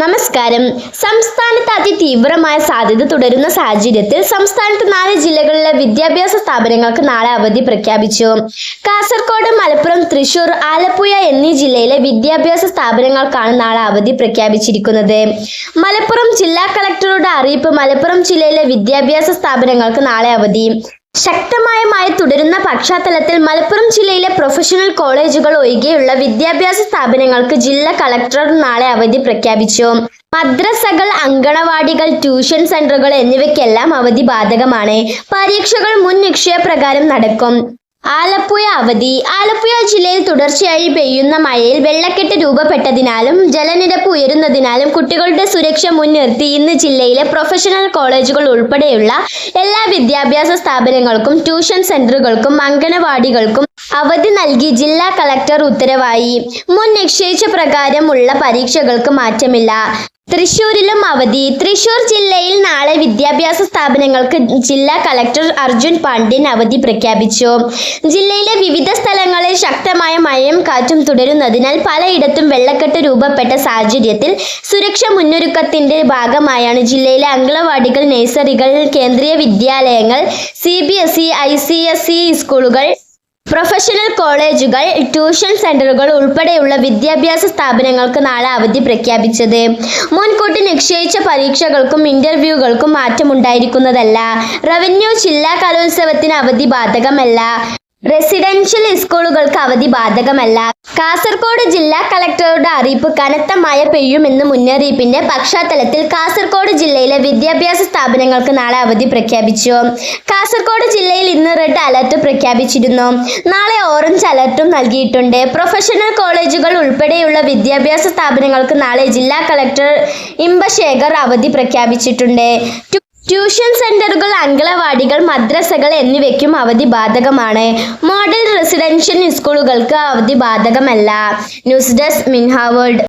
നമസ്കാരം. സംസ്ഥാനത്ത് അതിതീവ്രമായ സാധ്യത തുടരുന്ന സാഹചര്യത്തിൽ സംസ്ഥാനത്ത് നാല് ജില്ലകളിലെ വിദ്യാഭ്യാസ സ്ഥാപനങ്ങൾക്ക് നാളെ അവധി പ്രഖ്യാപിച്ചു. കാസർഗോഡ് മലപ്പുറം തൃശൂർ ആലപ്പുഴ എന്നീ ജില്ലയിലെ വിദ്യാഭ്യാസ സ്ഥാപനങ്ങൾക്കാണ് നാളെ അവധി പ്രഖ്യാപിച്ചിരിക്കുന്നത്. മലപ്പുറം ജില്ലാ കളക്ടറുടെ അറിയിപ്പ് മലപ്പുറം ജില്ലയിലെ വിദ്യാഭ്യാസ സ്ഥാപനങ്ങൾക്ക് നാളെ അവധി. ശക്തമായ മഴ തുടരുന്ന പശ്ചാത്തലത്തിൽ മലപ്പുറം ജില്ലയിലെ പ്രൊഫഷണൽ കോളേജുകൾ ഒഴികെയുള്ള വിദ്യാഭ്യാസ സ്ഥാപനങ്ങൾക്ക് ജില്ലാ കളക്ടർ നാളെ അവധി പ്രഖ്യാപിച്ചു. മദ്രസകൾ അങ്കണവാടികൾ ട്യൂഷൻ സെന്ററുകൾ എന്നിവയ്ക്കെല്ലാം അവധി ബാധകമാണ്. പരീക്ഷകൾ മുൻ നിശ്ചയപ്രകാരം നടക്കും. ആലപ്പുഴ അവധി. ആലപ്പുഴ ജില്ലയിൽ തുടർച്ചയായി പെയ്യുന്ന മഴയിൽ വെള്ളക്കെട്ട് രൂപപ്പെട്ടതിനാലും ജലനിരപ്പ് ഉയരുന്നതിനാലും കുട്ടികളുടെ സുരക്ഷ മുൻനിർത്തി ഇന്ന് ജില്ലയിലെ പ്രൊഫഷണൽ കോളേജുകൾ ഉൾപ്പെടെയുള്ള എല്ലാ വിദ്യാഭ്യാസ സ്ഥാപനങ്ങൾക്കും ട്യൂഷൻ സെന്ററുകൾക്കും അംഗനവാടികൾക്കും അവധി നൽകി ജില്ലാ കളക്ടർ ഉത്തരവായി. മുൻ നിശ്ചയിച്ച പ്രകാരമുള്ള പരീക്ഷകൾക്ക് മാറ്റമില്ല. തൃശൂരിലും അവധി. തൃശൂർ ജില്ലയിൽ നാളെ വിദ്യാഭ്യാസ സ്ഥാപനങ്ങൾക്ക് ജില്ലാ കളക്ടർ അർജുൻ പാണ്ഡ്യൻ അവധി പ്രഖ്യാപിച്ചു. ജില്ലയിലെ വിവിധ സ്ഥലങ്ങളിൽ ശക്തമായ മഴയും കാറ്റും തുടരുന്നതിനാൽ പലയിടത്തും വെള്ളക്കെട്ട് രൂപപ്പെട്ട സാഹചര്യത്തിൽ സുരക്ഷ മുന്നൊരുക്കത്തിന്റെ ഭാഗമായാണ് ജില്ലയിലെ അംഗനവാടികൾ നഴ്സറികൾ കേന്ദ്രീയ വിദ്യാലയങ്ങൾ C B S E I C S E സ്കൂളുകൾ പ്രൊഫഷണൽ കോളേജുകൾ ട്യൂഷൻ സെന്ററുകൾ ഉൾപ്പെടെയുള്ള വിദ്യാഭ്യാസ സ്ഥാപനങ്ങൾക്ക് നാളെ അവധി പ്രഖ്യാപിച്ചത്. മുൻകൂട്ടി നിശ്ചയിച്ച പരീക്ഷകൾക്കും ഇന്റർവ്യൂകൾക്കും മാറ്റമുണ്ടായിരിക്കുന്നതല്ല. റവന്യൂ ജില്ലാ കലോത്സവത്തിന് അവധി ബാധകമല്ല. റെസിഡൻഷ്യൽ സ്കൂളുകൾക്ക് അവധി ബാധകമല്ല. കാസർഗോഡ് ജില്ലാ കളക്ടറുടെ അറിയിപ്പ് കനത്ത മഴ പെയ്യുമെന്ന് മുന്നറിയിപ്പിന്റെ പശ്ചാത്തലത്തിൽ കാസർഗോഡ് ജില്ലയിലെ വിദ്യാഭ്യാസ സ്ഥാപനങ്ങൾക്ക് നാളെ അവധി പ്രഖ്യാപിച്ചു. കാസർഗോഡ് ജില്ലയിൽ ഇന്ന് റെഡ് അലർട്ട് പ്രഖ്യാപിച്ചിരുന്നു. നാളെ ഓറഞ്ച് അലർട്ടും നൽകിയിട്ടുണ്ട്. പ്രൊഫഷണൽ കോളേജുകൾ ഉൾപ്പെടെയുള്ള വിദ്യാഭ്യാസ സ്ഥാപനങ്ങൾക്ക് നാളെ ജില്ലാ കളക്ടർ ഇമ്പശേഖർ അവധി പ്രഖ്യാപിച്ചിട്ടുണ്ട്. ട്യൂഷൻ സെന്ററുകൾ അങ്കണവാടികൾ മദ്രസകൾ എന്നിവയ്ക്കും അവധി ബാധകമാണ്. മോഡൽ റെസിഡൻഷ്യൽ സ്കൂളുകൾക്ക് അവധി ബാധകമല്ല. News desk മിൻഹാവേൾഡ്